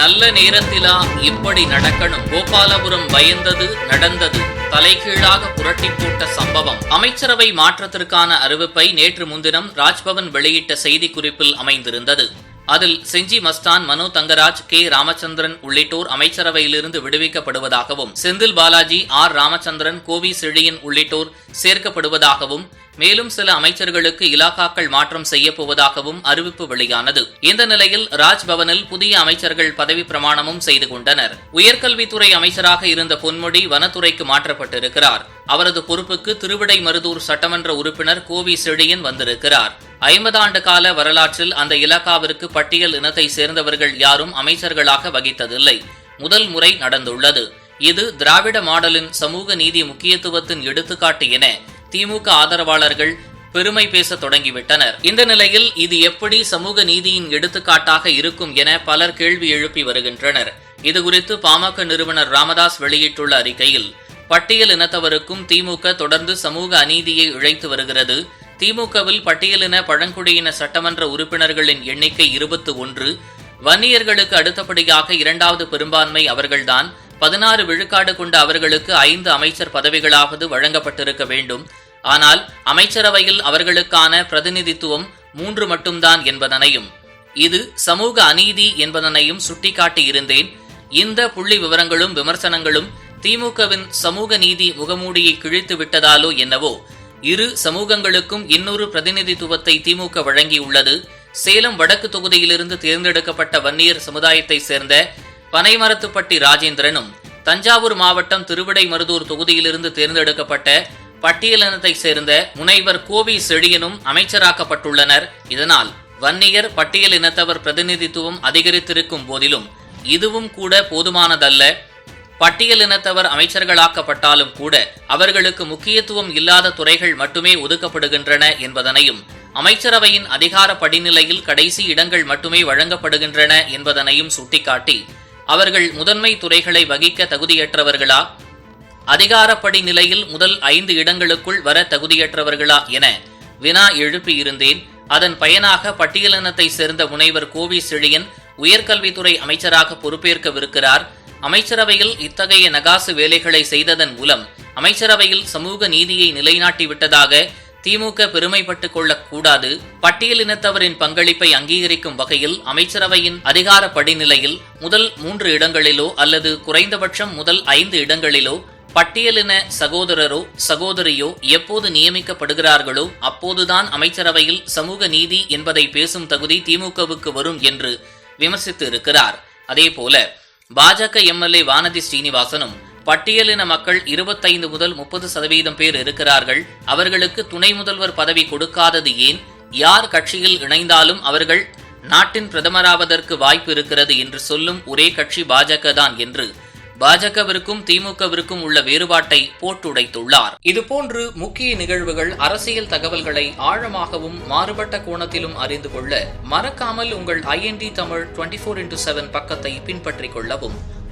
நல்ல நேரத்திலா இப்படி நடக்கணும். கோபாலபுரம் பயந்தது நடந்தது. தலைகீழாக புரட்டி போட்ட சம்பவம். அமைச்சரவை மாற்றத்திற்கான அறிவிப்பை நேற்று முன்தினம் ராஜ்பவன் வெளியிட்ட செய்திக்குறிப்பில் அமைந்திருந்தது. அதில் செஞ்சி மஸ்தான் மனோ தங்கராஜ் கே. ராமச்சந்திரன் உள்ளிட்டோர் அமைச்சரவையிலிருந்து விடுவிக்கப்படுவதாகவும் செந்தில் பாலாஜி ஆர். ராமச்சந்திரன் கோவி செழியன் உள்ளிட்டோர் சேர்க்கப்படுவதாகவும் மேலும் சில அமைச்சர்களுக்கு இலாகாக்கள் மாற்றம் செய்யப்போவதாகவும் அறிவிப்பு வெளியானது. இந்த நிலையில் ராஜ்பவனில் புதிய அமைச்சர்கள் பதவி பிரமாணமும் செய்து கொண்டனர். உயர்கல்வித்துறை அமைச்சராக இருந்த பொன்முடி வனத்துறைக்கு மாற்றப்பட்டிருக்கிறார். அவரது பொறுப்புக்கு திருவிடை மருதூர் சட்டமன்ற உறுப்பினர் கோவி செழியன் வந்திருக்கிறார். ஐம்பது ஆண்டு கால வரலாற்றில் அந்த இலாக்காவிற்கு பட்டியல் இனத்தை சேர்ந்தவர்கள் யாரும் அமைச்சர்களாக வகித்ததில்லை. முதல் முறை நடந்துள்ளது. இது திராவிட மாடலின் சமூக நீதி முக்கியத்துவத்தின் எடுத்துக்காட்டு என திமுக ஆதரவாளர்கள் பெருமை பேச தொடங்கிவிட்டனர். இந்த நிலையில் இது எப்படி சமூக நீதியின் எடுத்துக்காட்டாக இருக்கும் என பலர் கேள்வி எழுப்பி வருகின்றனர். இதுகுறித்து பாமக நிறுவனர் ராமதாஸ் வெளியிட்டுள்ள அறிக்கையில் பட்டியல் இனத்தவருக்கும் திமுக தொடர்ந்து சமூக அநீதியை இழைத்து வருகிறது. திமுகவில் பட்டியலின பழங்குடியின சட்டமன்ற உறுப்பினர்களின் எண்ணிக்கை இருபத்து ஒன்று. வன்னியர்களுக்கு அடுத்தபடியாக இரண்டாவது பெரும்பான்மை அவர்கள்தான். பதினாறு விழுக்காடு கொண்ட அவர்களுக்கு ஐந்து அமைச்சர் பதவிகளாவது வழங்கப்பட்டிருக்க வேண்டும். ஆனால் அமைச்சரவையில் அவர்களுக்கான பிரதிநிதித்துவம் மூன்று மட்டும்தான் என்பதனையும் இது சமூக அநீதி என்பதனையும் சுட்டிக்காட்டியிருந்தேன். இந்த புள்ளி விவரங்களும் விமர்சனங்களும் திமுகவின் சமூக நீதி முகமூடியை கிழித்து விட்டதாலோ என்னவோ இரு சமூகங்களுக்கும் இன்னொரு பிரதிநிதித்துவத்தை திமுக வழங்கியுள்ளது. சேலம் வடக்கு தொகுதியிலிருந்து தேர்ந்தெடுக்கப்பட்ட வன்னியர் சமுதாயத்தைச் சேர்ந்த பனைமரத்துப்பட்டி ராஜேந்திரனும் தஞ்சாவூர் மாவட்டம் திருவிடைமருதூர் தொகுதியிலிருந்து தேர்ந்தெடுக்கப்பட்ட பட்டியலினத்தை சேர்ந்த முனைவர் கோவி செழியனும் அமைச்சராக்கப்பட்டுள்ளனர். இதனால் வன்னியர் பட்டியல் இனத்தவர் பிரதிநிதித்துவம் அதிகரித்திருக்கும் போதிலும் இதுவும் கூட போதுமானதல்ல. பட்டியல் இனத்தவர் அமைச்சர்களாக்கப்பட்டாலும் கூட அவர்களுக்கு முக்கியத்துவம் இல்லாத துறைகள் மட்டுமே ஒதுக்கப்படுகின்றன என்பதனையும் அமைச்சரவையின் அதிகார படிநிலையில் கடைசி இடங்கள் மட்டுமே வழங்கப்படுகின்றன என்பதனையும் சுட்டிக்காட்டி அவர்கள் முதன்மை துறைகளை வகிக்க தகுதியற்றவர்களா? அதிகாரப்படி நிலையில் முதல் ஐந்து இடங்களுக்குள் வர தகுதியற்றவர்களா என வினா எழுப்பியிருந்தேன். அதன் பயனாக பட்டியலினத்தை சேர்ந்த முனைவர் கோவி செழியன் உயர்கல்வித்துறை அமைச்சராக பொறுப்பேற்கவிருக்கிறார். அமைச்சரவையில் இத்தகைய நகாசு வேலைகளை செய்ததன் மூலம் அமைச்சரவையில் சமூக நீதியை நிலைநாட்டிவிட்டதாக திமுக பெருமைப்பட்டுக் கொள்ளக்கூடாது. பட்டியலினத்தவரின் பங்களிப்பை அங்கீகரிக்கும் வகையில் அமைச்சரவையின் அதிகார படிநிலையில் முதல் மூன்று இடங்களிலோ அல்லது குறைந்தபட்சம் முதல் ஐந்து இடங்களிலோ பட்டியலின சகோதரரோ சகோதரியோ எப்போது நியமிக்கப்படுகிறார்களோ அப்போதுதான் அமைச்சரவையில் சமூக நீதி என்பதை பேசும் தகுதி திமுகவுக்கு வரும் என்று விமர்சித்து இருக்கிறார். அதேபோல பாஜக எம்எல்ஏ வானதி ஸ்ரீனிவாசனும் பட்டியலின மக்கள் இருபத்தைந்து முதல் முப்பது சதவீதம் பேர் இருக்கிறார்கள். அவர்களுக்கு துணை முதல்வர் பதவி கொடுக்காதது ஏன்? யார் கட்சியில் இணைந்தாலும் அவர்கள் நாட்டின் பிரதமராவதற்கு வாய்ப்பு இருக்கிறது என்று சொல்லும் ஒரே கட்சி பாஜக தான் என்று பாஜகவிற்கும் திமுகவிற்கும் உள்ள வேறுபாட்டை போட்டுடைத்துள்ளார். இதுபோன்று முக்கிய நிகழ்வுகள் அரசியல் தகவல்களை ஆழமாகவும் மாறுபட்ட கோணத்திலும் அறிந்து கொள்ள மறக்காமல் உங்கள் IND Tamil twenty four into seven பக்கத்தை பின்பற்றிக் கொள்ளவும்.